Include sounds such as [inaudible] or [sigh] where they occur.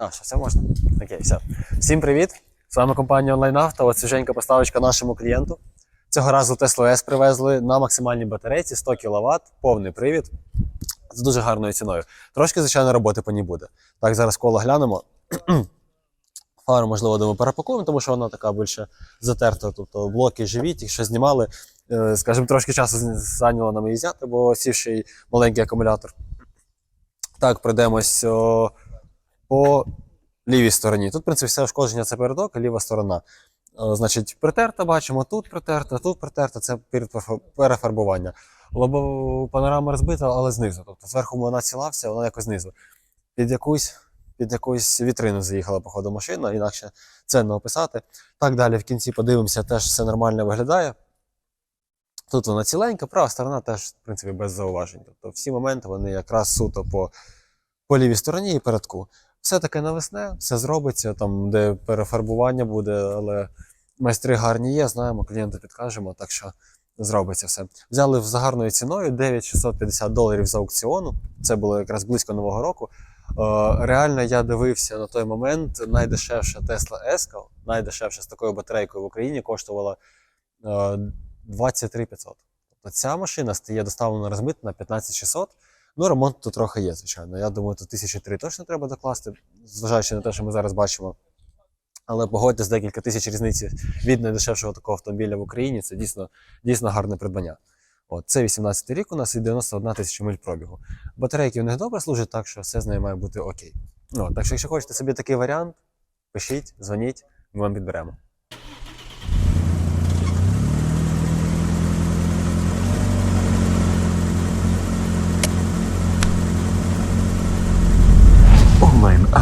А, що все можна? Окей, все. Всім привіт! З вами компанія OnlineAuto. От свіженька поставочка нашому клієнту. Цього разу Tesla S привезли на максимальній батарейці 100 кВт, повний привід з дуже гарною ціною. Трошки, звичайно, роботи по ній буде. Так, зараз коло глянемо. [clears throat] Фару, можливо, думаю, перепакуємо, тому що вона така більше затерта. Тобто блоки живі, ті, що знімали. Е, Скажімо, трошки часу зайняло нам її зняти, бо сівший маленький акумулятор. Так, пройдемось по лівій стороні. Тут, в принципі, все ушкодження це передок, а ліва сторона. Значить, притерта, бачимо, тут притерта, тут притерта, це перефарбування. Лобова панорама розбита, але знизу. Тобто зверху вона ціла, вся, вона якось знизу. Під якусь, під якусь вітрину заїхала, походу, машина, інакше це не описати. Так далі в кінці подивимося, теж все нормально виглядає. Тут вона ціленька, права сторона теж, в принципі, без зауважень. Тобто всі моменти вони якраз суто по, по лівій стороні і передку. Все таке навесне, все зробиться, там, де перефарбування буде, але майстри гарні є, знаємо, клієнту підкажемо, так що зробиться все. Взяли за гарною ціною 9650 доларів з аукціону. Це було якраз близько Нового року. Е, реально, я дивився на той момент, найдешевша Tesla S, найдешевша з такою батарейкою в Україні коштувала е, 23 500. Тобто ця машина стає доставлена розмитна на 15 600. Ну, ремонт тут трохи є, звичайно. Я думаю, тут тисячі три точно треба докласти, зважаючи на те, що ми зараз бачимо. Але погодьтесь, декілька тисяч різниці від найдешевшого такого автомобіля в Україні. Це дійсно, дійсно гарне придбання. От, це 18 рік у нас і 91 тисяча миль пробігу. Батарейки в них добре служать, так що все з нею має бути окей. Ну, так що, якщо хочете собі такий варіант, пишіть, дзвоніть, ми вам підберемо.